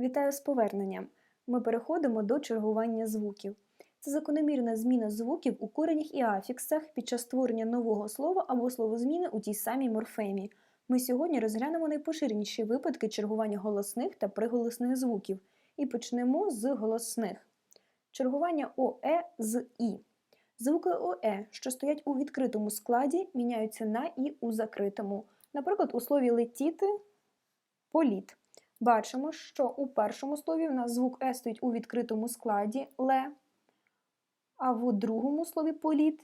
Вітаю з поверненням! Ми переходимо до чергування звуків. Це закономірна зміна звуків у коренях і афіксах під час створення нового слова або словозміни у тій самій морфемі. Ми сьогодні розглянемо найпоширеніші випадки чергування голосних та приголосних звуків і почнемо з голосних. Чергування ОЕ з І. Звуки ОЕ, що стоять у відкритому складі, міняються на І у закритому. Наприклад, у слові летіти політ. Бачимо, що у першому слові в нас звук Е стоїть у відкритому складі ле, а в другому слові політ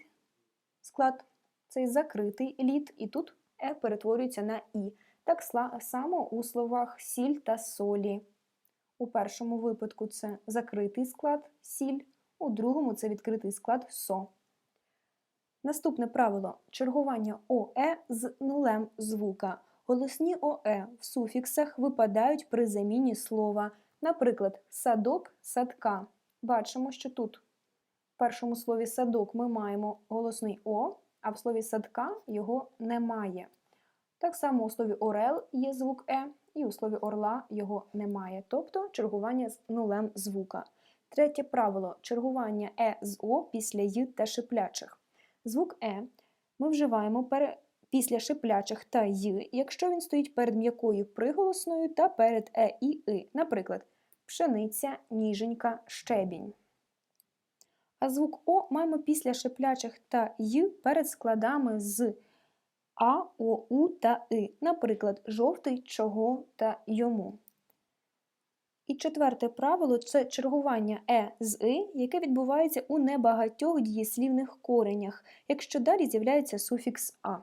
склад цей закритий літ, і тут Е перетворюється на І. Так само у словах сіль та солі. У першому випадку це закритий склад сіль, у другому це відкритий склад со. Наступне правило чергування ОЕ з нулем звука. Голосні ОЕ в суфіксах випадають при заміні слова. Наприклад, садок, садка. Бачимо, що тут в першому слові садок ми маємо голосний О, а в слові садка його немає. Так само у слові орел є звук Е, і у слові орла його немає, тобто чергування з нулем звука. Третє правило чергування Е з О після Й та шиплячих. Звук Е ми вживаємо пере... після шиплячих та Й, якщо він стоїть перед м'якою приголосною та перед Е і И, наприклад, пшениця, ніженька, щебінь. А звук О маємо після шиплячих та Й перед складами з А, О, У та И, наприклад, жовтий, чого та йому. І четверте правило це чергування е з и, яке відбувається у небагатьох дієслівних коренях, якщо далі з'являється суфікс а.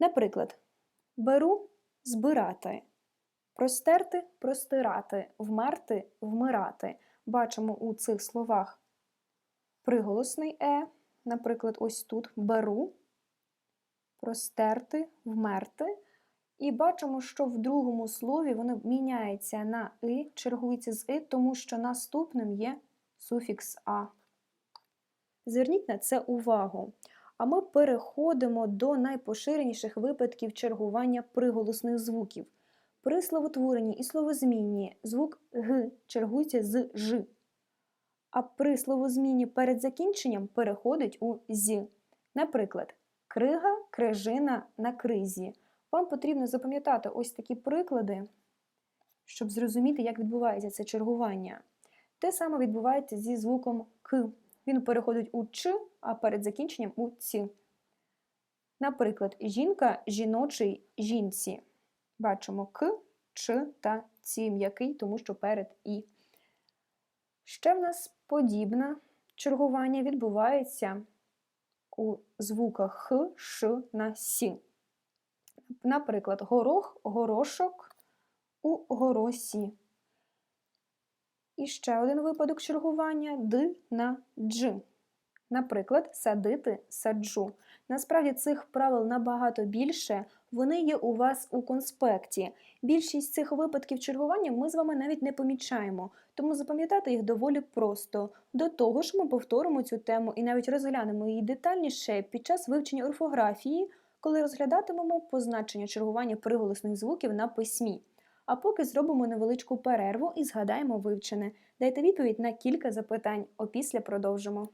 Наприклад, беру збирати, простерти простирати, вмерти вмирати. Бачимо у цих словах приголосний е, наприклад, ось тут беру, простерти, вмерти. І бачимо, що в другому слові воно міняється на и, чергується з и, тому що наступним є суфікс а. Зверніть на це увагу. А ми переходимо до найпоширеніших випадків чергування приголосних звуків. При словотворенні і словозміні звук г чергується з ж, а при словозміні перед закінченням переходить у з. Наприклад, крига, крижина на кризі. Вам потрібно запам'ятати ось такі приклади, щоб зрозуміти, як відбувається це чергування. Те саме відбувається зі звуком К. Він переходить у Ч, а перед закінченням у Ц. Наприклад, жінка, жіночий, жінці. Бачимо К, Ч та Ц м'який, тому що перед І. Ще в нас подібне чергування відбувається у звуках Х, Ш на С. Наприклад, горох, горошок у горосі. І ще один випадок чергування д на дж. Наприклад, садити саджу. Насправді цих правил набагато більше, вони є у вас у конспекті. Більшість цих випадків чергування ми з вами навіть не помічаємо, тому запам'ятати їх доволі просто. До того ж, ми повторимо цю тему і навіть розглянемо її детальніше під час вивчення орфографії коли розглядатимемо позначення чергування приголосних звуків на письмі. А поки зробимо невеличку перерву і згадаємо вивчене. Дайте відповідь на кілька запитань, опісля продовжимо.